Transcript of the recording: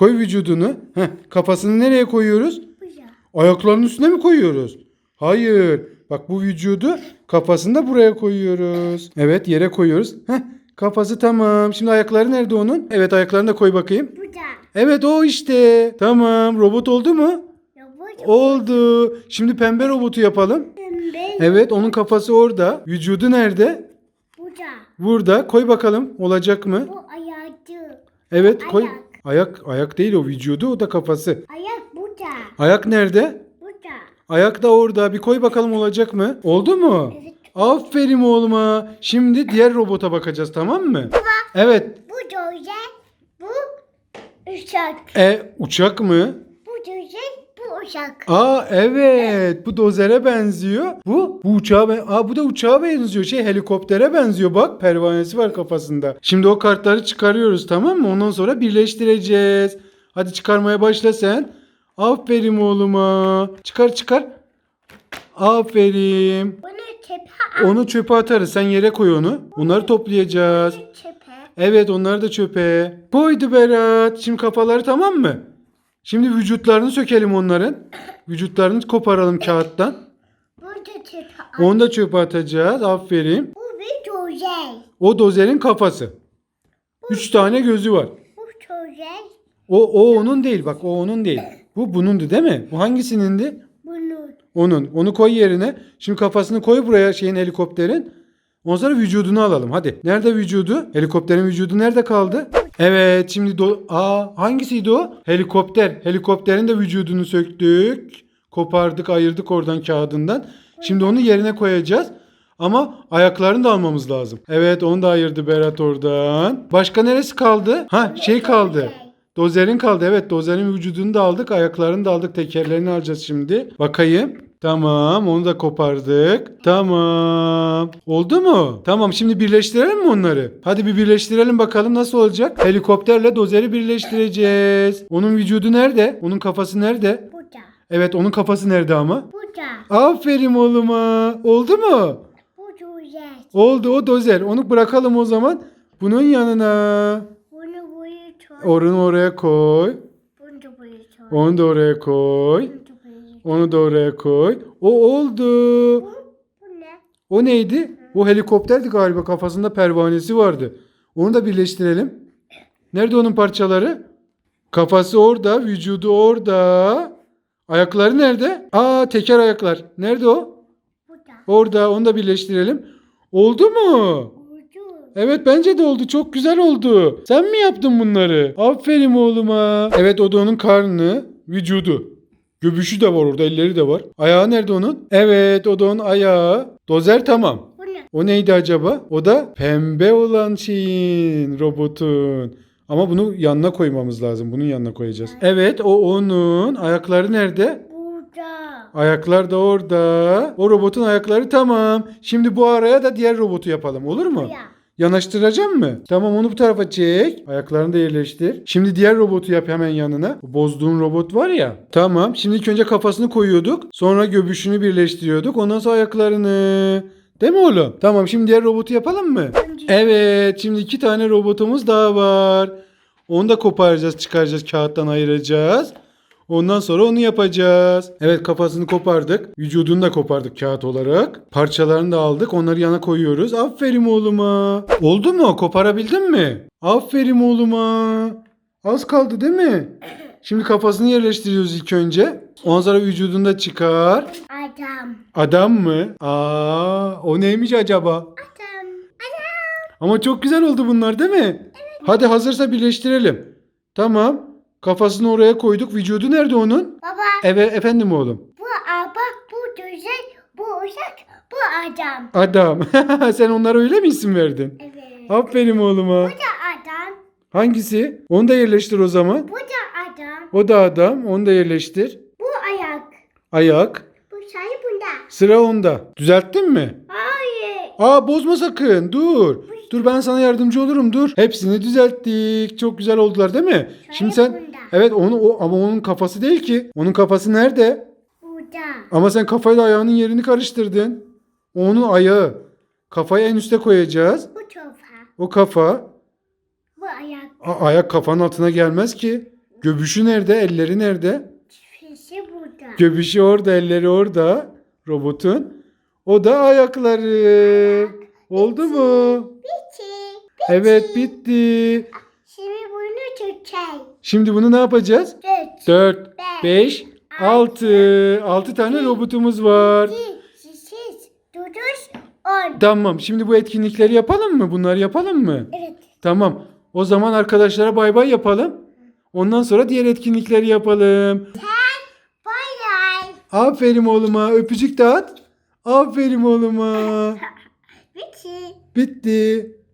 Koy vücudunu. Heh, kafasını nereye koyuyoruz? Ayaklarının üstüne mi koyuyoruz? Hayır. Bak bu vücudu kafasını da buraya koyuyoruz. Evet yere koyuyoruz. Heh, kafası tamam. Şimdi ayakları nerede onun? Evet ayaklarını da koy bakayım. Burada. Evet o işte. Tamam. Robot oldu mu? Burada. Oldu. Şimdi pembe robotu yapalım. Pembe. Evet onun kafası orada. Vücudu nerede? Burada. Burada. Koy bakalım. Olacak mı? Bu ayaktı. Evet koy. Ayak. Ayak ayak değil o vücudu o da kafası. Ayak burada. Ayak nerede? Burada. Ayak da orada. Bir koy bakalım olacak mı? Oldu mu? Evet. Aferin oğluma. Şimdi diğer robota bakacağız tamam mı? Evet. Bu doze. Bu uçak. E uçak mı? Uçak. Aa evet. Bu dozere benziyor. Bu bu uçağa ben Aa bu da uçağa benziyor. Şey helikoptere benziyor bak. Pervanesi var kafasında. Şimdi o kartları çıkarıyoruz tamam mı? Ondan sonra birleştireceğiz. Hadi çıkarmaya başla sen. Aferin oğluma. Çıkar çıkar. Aferin. Bunu çöpe Onu çöpe atarız. Sen yere koy onu. Onları toplayacağız. Çöpe. Evet onları da çöpe. Koydu Berat. Şimdi kafaları tamam mı? Şimdi vücutlarını sökelim onların. Vücutlarını koparalım kağıttan. Burada çöpe at. Onu da çöpe atacağız. Aferin. Bu bir doze. O dozerin kafası. Üç tane gözü var. Bu doze. O, o onun değil. Bak o onun değil. Bu bunundu değil mi? Bu hangisinin Bunu. Onun. Onu koy yerine. Şimdi kafasını koy buraya şeyin helikopterin. Ondan sonra vücudunu alalım. Hadi. Nerede vücudu? Helikopterin vücudu nerede kaldı? Evet. Şimdi do Aa hangisiydi o? Helikopter. Helikopterin de vücudunu söktük. Kopardık, ayırdık oradan kağıdından. Şimdi onu yerine koyacağız. Ama ayaklarını da almamız lazım. Evet onu da ayırdı Berat oradan. Başka neresi kaldı? Ha şey kaldı. Dozerin kaldı. Evet dozerin vücudunu da aldık. Ayaklarını da aldık. Tekerlerini alacağız şimdi. Bakayım. Tamam onu da kopardık. Tamam. Oldu mu? Tamam şimdi birleştirelim mi onları? Hadi bir birleştirelim bakalım nasıl olacak? Helikopterle dozeri birleştireceğiz. Onun vücudu nerede? Onun kafası nerede? Burada. Evet onun kafası nerede ama? Burada. Aferin oğluma. Oldu mu? Bu doze. Oldu o dozer. Onu bırakalım o zaman. Bunun yanına. Bunu buraya koy. Onu oraya koy. Bunu da buraya koy. Onu da oraya. Bunu koy. Onu da oraya koy. O oldu. Bu, ne? O neydi? O helikopterdi galiba. Kafasında pervanesi vardı. Onu da birleştirelim. Nerede onun parçaları? Kafası orada, vücudu orada. Ayakları nerede? Aa teker ayaklar. Nerede o? Burada. Orada. Onu da birleştirelim. Oldu mu? Oldu. Evet bence de oldu. Çok güzel oldu. Sen mi yaptın bunları? Aferin oğluma. Evet o da onun karnı, vücudu. Göbüşü de var orada, elleri de var. Ayağı nerede onun? Evet o da onun ayağı. Dozer tamam. Bu ne? O neydi acaba? O da pembe olan şeyin, robotun. Ama bunu yanına koymamız lazım. Bunun yanına koyacağız. Evet o onun. Ayakları nerede? Burada. Ayaklar da orada. O robotun ayakları tamam. Şimdi bu araya da diğer robotu yapalım. Olur mu? Buraya. Yanaştıracağım mı? Tamam onu bu tarafa çek. Ayaklarını da yerleştir. Şimdi diğer robotu yap hemen yanına. Bu bozduğun robot var ya. Tamam. Şimdi ilk önce kafasını koyuyorduk. Sonra göbüşünü birleştiriyorduk. Ondan sonra ayaklarını. Değil mi oğlum? Tamam şimdi diğer robotu yapalım mı? Evet. Şimdi iki tane robotumuz daha var. Onu da koparacağız, çıkaracağız, kağıttan ayıracağız. Ondan sonra onu yapacağız. Evet kafasını kopardık. Vücudunu da kopardık kağıt olarak. Parçalarını da aldık. Onları yana koyuyoruz. Aferin oğluma. Oldu mu? Koparabildin mi? Aferin oğluma. Az kaldı değil mi? Şimdi kafasını yerleştiriyoruz ilk önce. Ondan sonra vücudunu da çıkar. Adam. Adam mı? Aa, o neymiş acaba? Adam. Adam. Ama çok güzel oldu bunlar değil mi? Hadi hazırsa birleştirelim. Tamam. Kafasını oraya koyduk. Vücudu nerede onun? Baba. Evet efendim oğlum. Bu araba. Bu doze. Bu uçak. Bu adam. Adam. Sen onlara öyle mi isim verdin? Evet. Aferin oğluma. Bu da adam. Hangisi? Onu da yerleştir o zaman. Bu da adam. O da adam. Onu da yerleştir. Bu ayak. Ayak. Bu sayı bunda. Sıra onda. Düzelttin mi? Hayır. Aa bozma sakın. Dur. Dur ben sana yardımcı olurum. Dur. Hepsini düzelttik. Çok güzel oldular değil mi? Şimdi sen. Evet onu o ama onun kafası değil ki. Onun kafası nerede? Burada. Ama sen kafayla ayağının yerini karıştırdın. O Onun ayağı. Kafayı en üste koyacağız. Bu topa. O kafa. Bu ayak. A- ayak kafanın altına gelmez ki. Göbüşü nerede? Elleri nerede? Fişi burada. Göbüşü orada, elleri orada. Robotun. O da ayakları. Oldu mu? Bitti. Evet bitti. Şimdi bunu tutacağım. Şimdi bunu ne yapacağız? Dört. 4, 5, 6. 6 tane robotumuz var. İki, sekiz, dokuz, on. Tamam. Şimdi bu etkinlikleri yapalım mı? Bunları yapalım mı? Evet. Tamam. O zaman arkadaşlara bay bay yapalım. Ondan sonra diğer etkinlikleri yapalım. Bay bay. Aferin oğluma. Öpücük dağıt. Aferin oğluma. Bitti. Bitti.